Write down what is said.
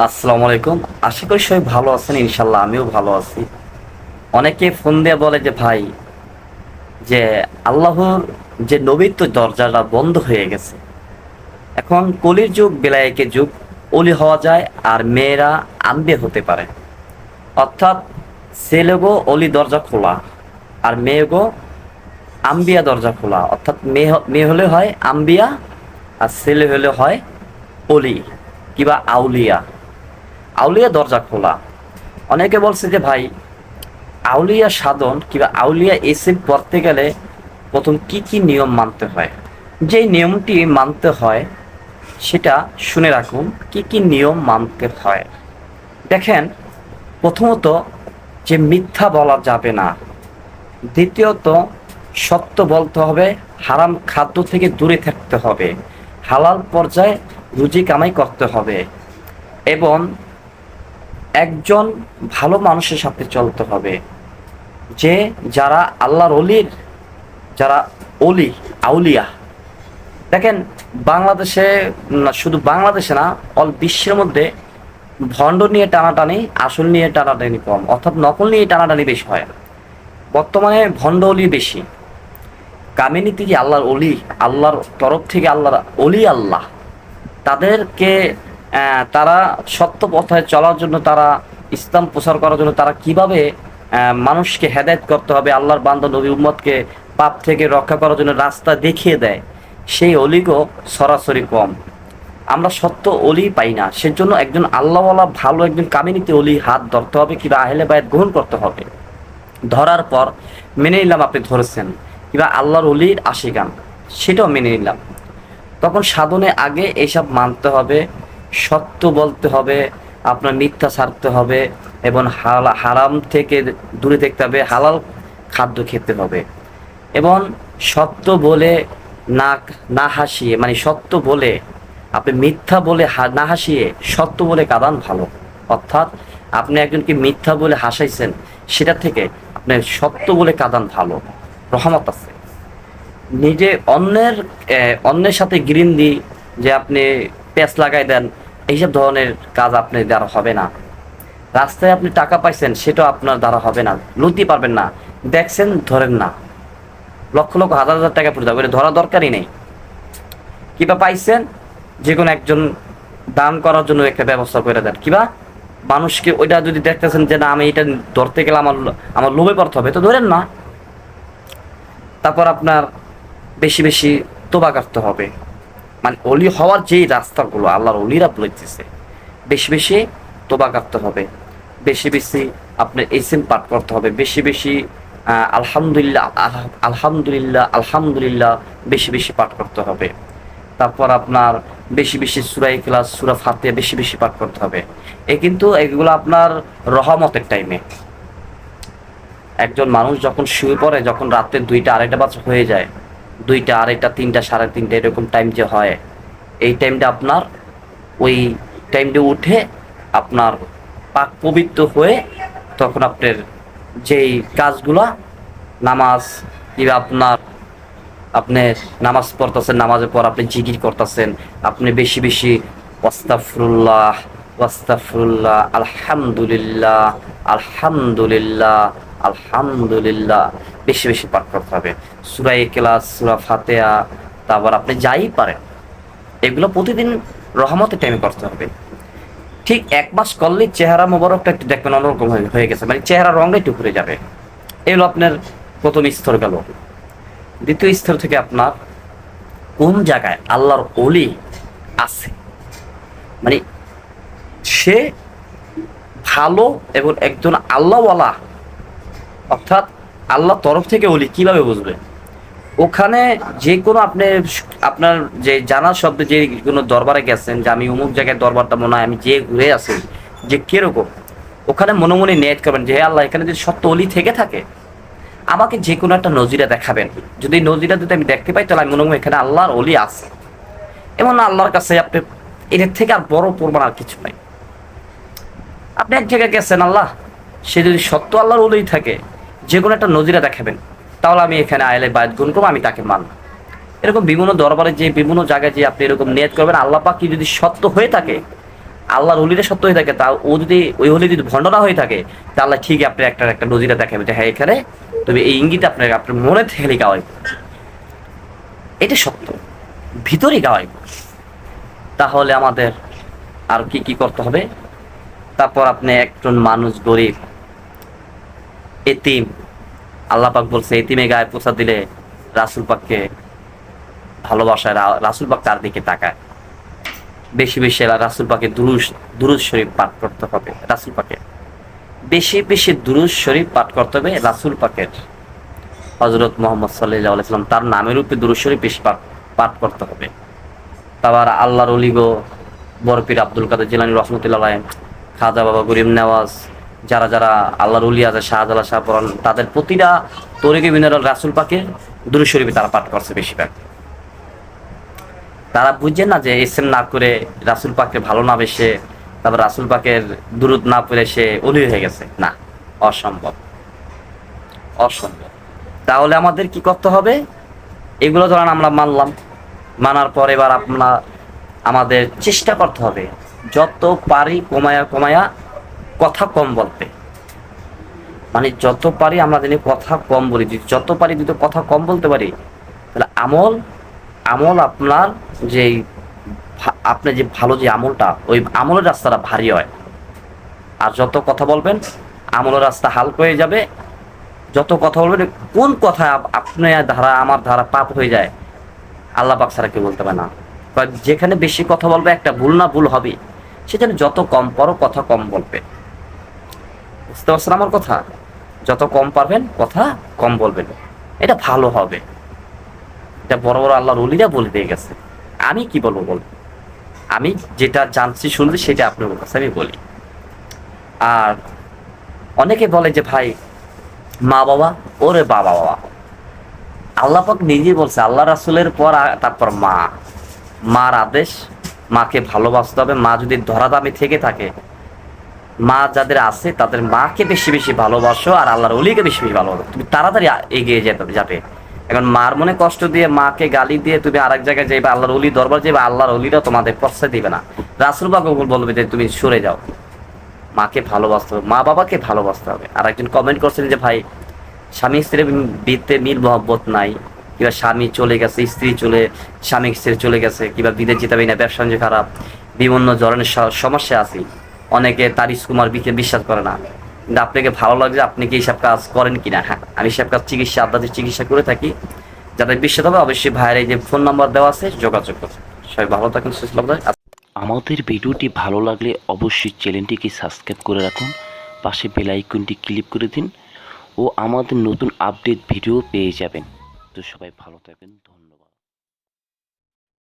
আসসালামু আলাইকুম। আশা করি সবাই ভালো আছেন ইনশাল্লাহ আমিও ভালো আছি। অনেকে ফোন দিয়ে বলে যে, ভাই, যে আল্লাহর যে নবীত্ব দরজাটা বন্ধ হয়ে গেছে। এখন কলির যুগ, বেলায়েকের যুগ, অলি হওয়া যায় আর মেয়েরা আম্বে হতে পারে। অর্থাৎ ছেলেগো অলি দরজা খোলা আর মেয়েগো আম্বিয়া দরজা খোলা। অর্থাৎ মেয়ে মেয়ে হলে হয় আম্বিয়া আর ছেলে হলে হয় অলি কিবা আউলিয়া। আউলিয়া দরজা খোলা। অনেকে বলছে যে, ভাই, আউলিয়া সাধন কিংবা আউলিয়া এসে পড়তে গেলে প্রথম কি কি নিয়ম মানতে হয়? যেই নিয়মটি মানতে হয়, সেটা শুনে রাখুন, কি কি নিয়ম মানতে হয়। দেখেন, প্রথমত যে মিথ্যা বলা যাবে না। দ্বিতীয়ত, সত্য বলতে হবে, হারাম খাদ্য থেকে দূরে থাকতে হবে। হালাল পর্যায়ে রুজি কামাই করতে হবে। এবং একজন ভালো মানুষের সাথে চলতে হবে। যে যারা আল্লাহর অলির, যারা অলি, আউলিয়া। দেখেন, বাংলাদেশে শুধু বাংলাদেশে না, অল বিশ্বের মধ্যে ভণ্ড নিয়ে টানাটানি, আসল নিয়ে টানাটানি কম, অর্থাৎ নকল নিয়ে টানাটানি বেশি হয়। বর্তমানে ভণ্ড অলি বেশি। কামিনীতি যে আল্লাহর অলি, আল্লাহর তরফ থেকে আল্লাহর অলি আল্লাহ। তাদেরকে তারা সত্য পথায় চলার জন্য, তারা ইসলাম প্রচার করার জন্য তারা কীভাবে মানুষকে হেদায়েত করতে হবে, আল্লাহর বান্দা নবী উম্মতকে পাপ থেকে রক্ষা করার জন্য রাস্তা দেখিয়ে দেয়, সেই অলিগো সরাসরি কম। আমরা সত্য অলি পাই না, সেজন্য একজন আল্লাহওয়ালা ভালো একজন কামিনীতে অলি হাত ধরতে হবে, কিংবা আহলে বায়াত গ্রহণ করতে হবে। ধরার পর মেনে নিলাম আপনি ধরেছেন, কিংবা আল্লাহর অলির আশিকান সেটাও মেনে নিলাম। তখন সাধনে আগে এসব মানতে হবে সত্য বলতে হবে, আপনার মিথ্যা ছাড়তে হবে এবং হারাম থেকে দূরে থাকতে হবে, হালাল খাদ্য খেতে হবে। এবং সত্য বলে না না হাসিয়ে মানে সত্য বলে, আপনি মিথ্যা বলে না হাসিয়ে সত্য বলে কাদান ভালো। অর্থাৎ আপনি একজনকে মিথ্যা বলে হাসাইছেন, সেটা থেকে আপনি সত্য বলে কাদান ভালো। রহমত আছে। নিজে অন্যের অন্যের সাথে গ্রিন দি যে আপনি প্যাঁচ লাগাই দেন এইসব ধরনের কাজ আপনি দ্বারা হবে না। রাস্তায় আপনি টাকা পাইছেন সেটা আপনার দ্বারা হবে না। লুটতে পারবেন না। দেখছেন, ধরেন না। লক্ষ লক্ষ, হাজার হাজার টাকা পড়ে যাবে ধরা দরকারই নেই। কিবা পাইছেন? যে কোনো একজন দান করার জন্য একটা ব্যবস্থা করে দেন। কিবা? মানুষকে ওইটা যদি দেখতেছেন যে, না, আমি এটা ধরতে গেলে আমার আমার লোভে পড়তে হবে, তো ধরেন না। তারপর আপনার বেশি বেশি তোবা কাটতে হবে। মানে অলি হওয়ার যেই রাস্তাগুলো আল্লাহর অলিরা বলেছে, বেশি বেশি তোবা কাটতে হবে, বেশি বেশি আপনার এসএম পাঠ করতে হবে, বেশি বেশি আলহামদুলিল্লাহ আলহামদুলিল্লাহ আলহামদুলিল্লাহ বেশি বেশি পাঠ করতে হবে। তারপর আপনার বেশি বেশি সুরাই ক্লাস সুরা ফাতিয়া বেশি বেশি পাঠ করতে হবে। এ কিন্তু এগুলো আপনার রহমতের টাইমে একজন মানুষ যখন শুয়ে পড়ে, যখন রাত্রে দুইটা, আড়াইটা বাজ হয়ে যায় দুইটা আড়াইটা তিনটা, সাড়ে তিনটা, এরকম টাইম যে হয়। এই টাইমটা আপনার, ওই টাইমটা উঠে আপনার পাক পবিত্র হয়ে তখন আপনার যেই কাজগুলা, নামাজ, কিংবা আপনার, আপনি নামাজ পড়তেছেন, নামাজের পর আপনি জিকির করতেছেন, আপনি বেশি বেশি ওয়াস্তাফরুল্লাহ ওয়াস্তাফরুল্লাহ আলহামদুলিল্লাহ আলহামদুলিল্লাহ আলহামদুলিল্লাহ। বেশি বেশি পাঠ করতে হবে। সুরাই ক্লাস, সুরা ফাতেয়া তারপর আপনি যাই পারেন, এগুলো প্রতিদিন রহমতের টাইমে করতে হবে। ঠিক এক মাস করলেই চেহারা মোবারকটা একটু দেখবেন অন্যরকম হয়ে- গেছে মানে চেহারা রঙটা একটু ঘুরে যাবে। এগুলো আপনার প্রথম স্তর গেল। দ্বিতীয় স্তর থেকে আপনার কোন জায়গায় আল্লাহর অলি আছে? মানে সে ভালো এবং একজন আল্লাহওয়ালা, অর্থাৎ আল্লাহ তরফ থেকে অলি কীভাবে বুঝবে? ওখানে যে কোনো আপনি আপনার যে জানার শব্দে যে কোনো দরবারে গেছেন যে আমি অমুক জায়গায় দরবারটা মনে হয়, আমি যে ঘুরে আছি যে কীরকম, ওখানে মনে মনে নেট করবেন যে আল্লাহ, এখানে যদি সত্য অলি থেকে থাকে, আমাকে যে কোনো একটা নজিরা দেখাবেন। যদি নজিরা যদি আমি দেখতে পাই, তাহলে আমি মনে হয় এখানে আল্লাহর অলি আছে। এমন আল্লাহর কাছে আপনি এর থেকে আর বড় পড়বেন আর কিছু নাই। আপনি এক জায়গায় গেছেন, আল্লাহ, সে যদি সত্য আল্লাহর অলি থাকে যে কোনো একটা নজিরা দেখাবেন, তাহলে আমি এখানে আয়লে বায়ত গুণ করব, আমি তাকে মানব। এরকম বিভিন্ন দরবারে যে বিভিন্ন জায়গায় যে আপনি এরকম নিয়ত করবেন, আল্লাহ পাক যদি সত্য হয়ে থাকে, আল্লাহর হলিটা সত্য হয়ে থাকে তা ও যদি ওই হলি যদি ভণ্ড না হয়ে থাকে, তাহলে ঠিক আপনার একটা একটা নজিরা দেখাবে যে হ্যাঁ এখানে তবে এই ইঙ্গিত আপনার আপনার মনে থেকে গাওয়াই এটা সত্য। ভিতরে গাওয়াই তাহলে আমাদের আর কি কি করতে হবে? তারপর আপনি একজন মানুষ গরিব। এতিম। আল্লাহ পাক বলছে এতিমে গায়ে পোষা দিলে রাসুল পাককে ভালোবাসায় রাসুল পাক তার দিকে তাকায়। বেশি বেশি রাসুল পাকে দুরুস দুরুজ শরীফ পাঠ করতে হবে, রাসুল পাকে। বেশি বেশি দুরুজ শরীফ পাঠ করতে হবে রাসুল পাকের। হজরত মোহাম্মদ আলাইসাল্লাম তার নামের উপরে দুরুজ শরীফ বেশি পাঠ করতে হবে। তারপর আল্লাহর অলিগো বরপির আব্দুল কাদের জিলানি রহমতুল্লাহ খাজা বাবা গরিম নেওয়াজ যারা যারা আল্লাহর উলি আছে শাহজালা শাহপুরান তাদের প্রতিটা তরিকে মিনারল রাসুল পাকের দুরু শরীফে তারা পাঠ করছে বেশিরভাগ। তারা বুঝছে না যে এসএম না করে রাসুল পাককে ভালো না বেসে তারপর রাসুল পাকের দূরত না পড়ে সে অলি হয়ে গেছে। না, অসম্ভব। অসম্ভব। তাহলে আমাদের কি করতে হবে? এগুলো ধরেন আমরা মানলাম। মানার পর এবার আপনার আমাদের চেষ্টা করতে হবে, যত পারি কমায়া কমায়া কথা কম বলতে। মানে যত পারি আমরা জানি কথা কম বলি। যত পারি যদি কথা কম বলতে পারি, তাহলে আমল আমল আপনার যে আপনার যে ভালো যে আমলটা, ওই আমলের রাস্তাটা ভারী হয়। আর যত কথা বলবেন, আমলের রাস্তা হালকা হয়ে যাবে। যত কথা বলবেন, কোন কথা আপ- আপনার ধারা, আমার ধারা পাপ হয়ে যায়, আল্লাহ পাক ছাড়া কেউ বলতে পারে না। যেখানে বেশি কথা বলবে, একটা ভুল না ভুল হবে, সেখানে যত কম পারো কথা কম বলবে। বুঝতে পারছেন আমার কথা? যত কম পারবেন, কথা কম বলবেন। এটা ভালো হবে। এটা বড় বড় আল্লাহর অলিরা বলে দিয়ে গেছে। আমি কি বলব বল? আমি যেটা জানছি, শুনছি, সেটা আপনার কাছে আমি বলি। আর অনেকে বলে যে, ভাই, মা বাবা, ওরে বাবা বাবা। আল্লাহ পাক নিজেই বলছে, আল্লাহ রাসুলের পর তারপর মা। মার আদেশ, মাকে ভালোবাসতে হবে। মা যদি ধরাদামি থেকে থাকে মা যাদের আছে, তাদের মাকে বেশি বেশি ভালোবাসো আর আল্লাহর অলিকে বেশি বেশি ভালোবাসো। তুমি তাড়াতাড়ি এগিয়ে যেতে যাবে এখন মার মনে কষ্ট দিয়ে মাকে গালি দিয়ে তুমি আরেক জায়গায় যাইবে, আল্লাহর অলি দরবার যাবে আল্লাহর অলিরা তোমাদের প্রশ্রয় দিবে না। রাসুল বাবু বলবে যে তুমি সরে যাও। মাকে ভালোবাসতে হবে, মা বাবাকে ভালোবাসতে হবে। আর একজন কমেন্ট করছেন যে, ভাই, স্বামী স্ত্রীর বিতে মিল মহব্বত নাই। কিংবা স্বামী চলে গেছে, স্ত্রী চলে, স্বামী স্ত্রী চলে গেছে, কিংবা বিদেশ যেতে না, ব্যবসা খারাপ, বিভিন্ন ধরনের সমস্যা আছে। অনেকে তারিস কুমার বিশ্বাস করে না। কিন্তু আপনাকে ভালো লাগছে, আপনি কি এইসব কাজ করেন কিনা? হ্যাঁ আমি সব কাজ চিকিৎসা, আধ্যাত্মিক চিকিৎসা করে থাকি। যাদের বিশ্বাস হবে, অবশ্যই ভাইয়ের এই যে ফোন নাম্বার দেওয়া আছে, যোগাযোগ করুন। সবাই ভালো থাকুন, সুস্থ আমাদের ভিডিওটি ভালো লাগলে অবশ্যই চ্যানেলটিকে সাবস্ক্রাইব করে রাখুন, পাশে বেল আইকনটি ক্লিক করে দিন, ও আমাদের নতুন আপডেট ভিডিও পেয়ে যাবেন। তো সবাই ভালো থাকবেন, ধন্যবাদ।